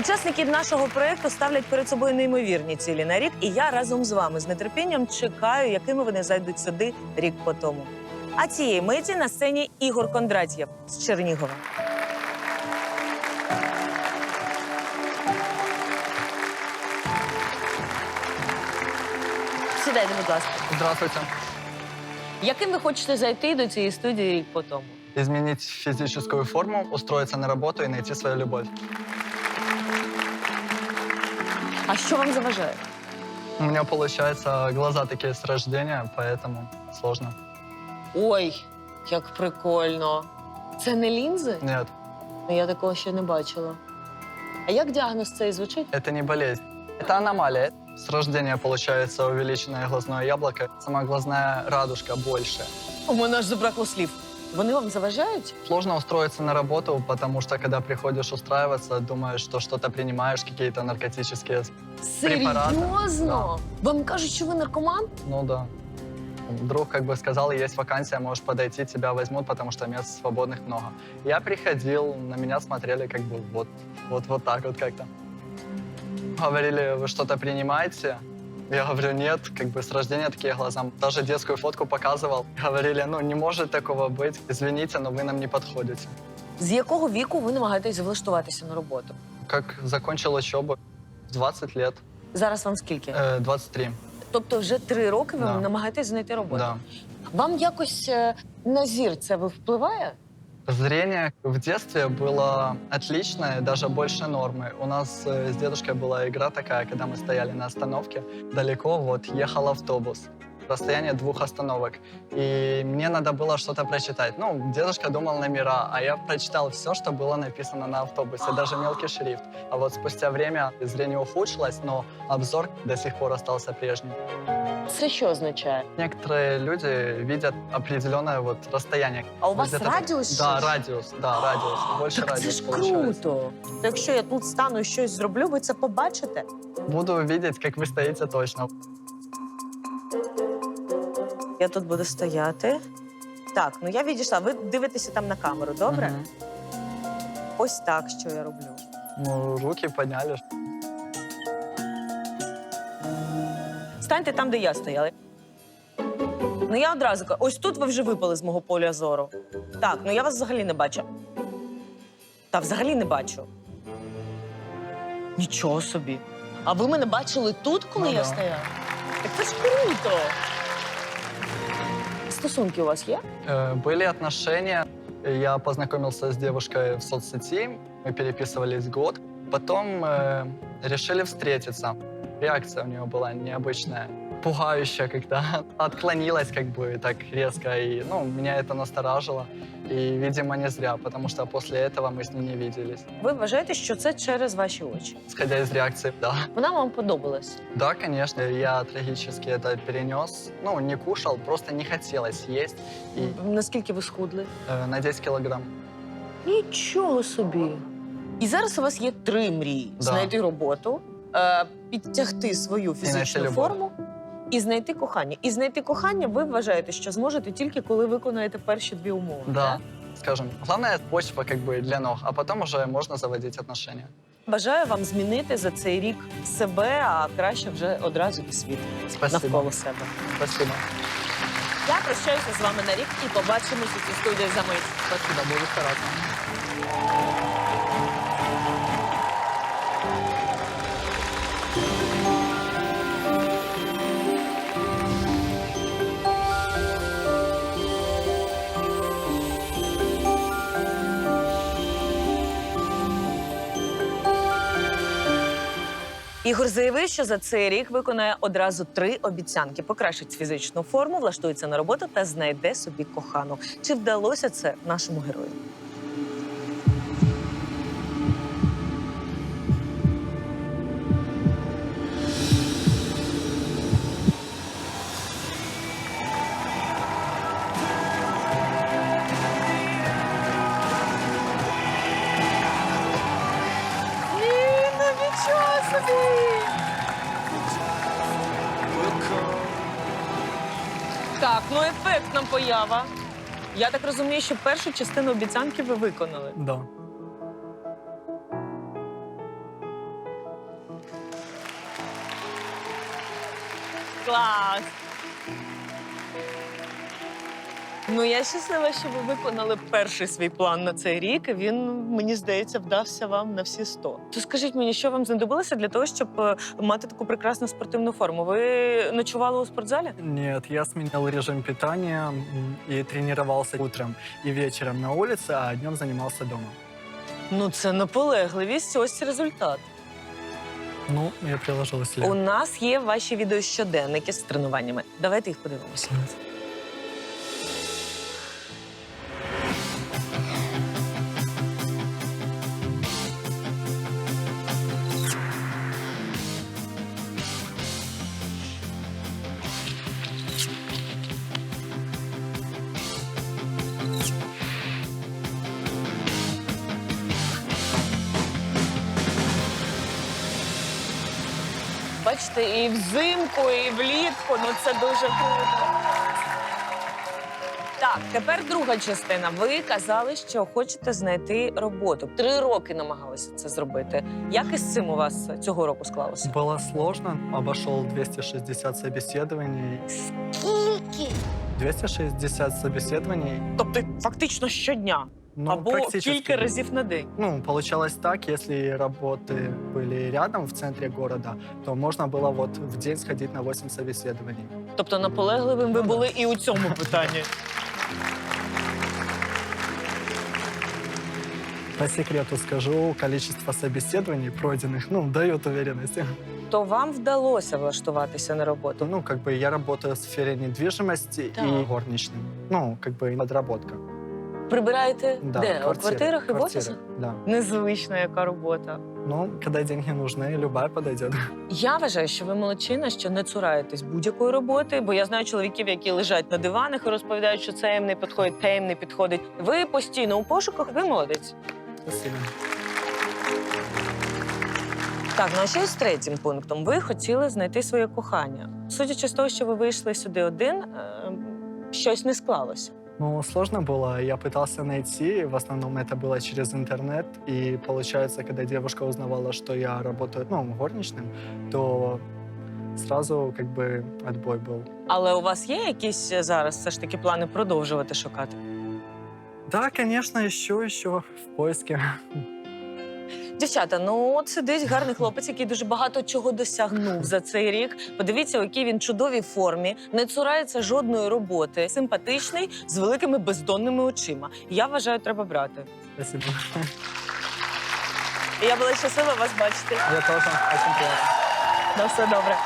Учасники нашого проєкту ставлять перед собою неймовірні цілі на рік, і я разом з вами з нетерпінням чекаю, якими вони зайдуть сюди рік по тому. А цієї миті на сцені Ігор Кондратєв з Чернігова. Сідайте, будь ласка. Здравствуйте. Яким ви хочете зайти до цієї студії рік по тому? Изменить физическую форму, устроиться на работу и найти свою любовь. А що вам заважає? У меня, получается, глаза такие с рождения, поэтому сложно. Ой, як прикольно. Це не лінзи? Нет, Я такого ще не бачила. А як діагноз цей звучить? это не болезнь. Это аномалия. С рождения получается увеличенное глазное яблоко. Сама глазная радужка больше. У мене аж забракло слів. Вони вам заважають? Сложно устроиться на работу, потому что когда приходишь устраиваться, думаешь, что что-то принимаешь, какие-то наркотические... Препарати. Серйозно? Вам кажуть, що ви наркоман? Ну да. Друг как бы сказал, есть вакансия, можешь подойти, тебя возьмут, потому что мест свободных много. Я приходил, на меня смотрели как бы вот, вот, вот так вот как-то. Говорили, вы что-то принимаете? Я говорю, нет, как бы с рождения такие глаза. Даже детскую фотку показывал. Говорили, ну не может такого быть. Извините, но вы нам не подходите. З якого віку ви намагаєтесь влаштуватися на роботу? Как закончил учебу в 20 лет, Зараз вам скільки? э, 23, Тобто вже три роки ви Да. намагаєтесь знайти роботу. да. Вам якось е, на зір це впливає? Зрение в детстве было отличное, даже больше нормы. У нас э, с дедушкой была игра такая, когда мы стояли на остановке, далеко вот ехал автобус. Расстояние двух остановок. И мне надо было что-то прочитать. Ну, дедушка думал номера, а я прочитал все, что было написано на автобусе, даже мелкий шрифт. А вот спустя время зрение ухудшилось, но обзор до сих пор остался прежним. Це що означає? Некоторые люди видят определенное вот расстояние. А у вас Где-то- радіус? Да, ще? радиус, да, радиус. Больше Так це радиус ж получается. круто. Якщо я тут стану і щось зроблю, ви це побачите. Буду видеть, как вы стоите точно. Я тут буду стояти. Так, ну я відійшла. Ви дивитеся там на камеру, добре? Мгм. Ось так, що я роблю. Ну, руки подняли. Станьте там, де я стояла. Ну я одразу кажу, ось тут ви вже випали з мого поля зору. Так, ну я вас взагалі не бачу. Та взагалі не бачу. Нічого собі. А ви мене бачили тут, коли Ну я да. стояла? Так це ж круто Стосунки у вас є? Э, Были отношения. Я познакомился с девушкой в соцсети. Мы переписывались год. Потом э, решили встретиться. Реакция у нее была необычная. Пугающая, когда отклонилась как бы так резко. И, ну, меня это насторожило. И, видимо, не зря, потому что после этого мы с ней не виделись. Ви вважаєте, що це через ваші очі? Исходя из реакции, да. Вона вам подобалась. Да, конечно, я трагически это перенес. Ну, не кушал, просто не хотелось есть. И Наскільки ви схудли? э, на 10 килограмм. Нічого собі. І зараз у вас є три мрії: Да. знайти роботу, е, підтягти свою знайти фізичну любов. форму і знайти кохання. І знайти кохання ви вважаєте, що зможете тільки коли виконаєте перші дві умови. Да, так? скажем, главная почва как бы для ног, а потом уже можно заводить отношения. Бажаю вам змінити за цей рік себе, а краще вже одразу і світ Спасибо. навколо себе. Спасибо. Я прощаюся з вами на рік і побачимося у цій студії за мить. Спасибо, буду стараться. Ігор заявив, що за цей рік виконає одразу три обіцянки: покращить фізичну форму, влаштується на роботу та знайде собі кохану. Чи вдалося це нашому герою? Так, ну ефектна поява. Я так розумію, що першу частину обіцянки ви виконали. Да. Клас! Ну, я щаслива, що ви виконали перший свій план на цей рік. Він, мені здається, вдався вам на всі 100. То скажіть мені, що вам знадобилося для того, щоб е, мати таку прекрасну спортивну форму? Ви ночували у спортзалі? Нет, я сменил режим питания м, и тренировался утром и вечером на улице, а днем занимался дома. Ну, це наполегливість, ось результат. Ну, я приложил усилия. У нас є ваші відеощоденники з тренуваннями. Давайте їх подивимося. Бачите, і взимку, і влітку. Ну це дуже круто. Так, тепер друга частина. Ви казали, що хочете знайти роботу. Три роки намагалися це зробити. Як із цим у вас цього року склалося? Было сложно, обошел 260 собеседований. Скільки? 260 собеседований. Тобто, фактично щодня Ну, або практически. кілька разів на день. Ну, получалось так, если работы были рядом в центре города, то можно было вот в день сходить на 8 собеседований. Тобто наполегливим ви Ну, да. були і у цьому питанні. По секрету скажу, количество собеседований пройденных, ну, дает уверенности. То вам вдалося влаштуватися на роботу. Ну, как бы я работаю в сфере недвижимости Так. и горничным. Ну, как бы подработка. Прибираєте Да, де? У квартиры, квартирах і в квартиры, офісах? Да. Незвична яка робота. Ну, когда деньги нужны, любая подойдет. Я вважаю, що ви молодчина, що не цураєтесь будь-якої роботи, бо я знаю чоловіків, які лежать на диванах і розповідають, що це їм не підходить, те їм не підходить. Ви постійно у пошуках, ви молодець. Спасибо. Так, ну а що з третім пунктом? Ви хотіли знайти своє кохання. Судячи з того, що ви вийшли сюди один, е, щось не склалося. Ну, сложно было. Я пытался найти, в основном это было через интернет. И получается, когда девушка узнавала, что я работаю, ну, горничным, то сразу как бы отбой был. Але у вас є якісь е, зараз все ж таки плани продовжувати шукати? Да, конечно, еще, еще в поиске. Дівчата, ну от сидить гарний хлопець, який дуже багато чого досягнув за цей рік. Подивіться, в якій він чудовій формі, не цурається жодної роботи, симпатичний, з великими бездонними очима. Я вважаю, треба брати. Спасибо. Я була щаслива вас бачити. Я. Очень приятно. На все добре.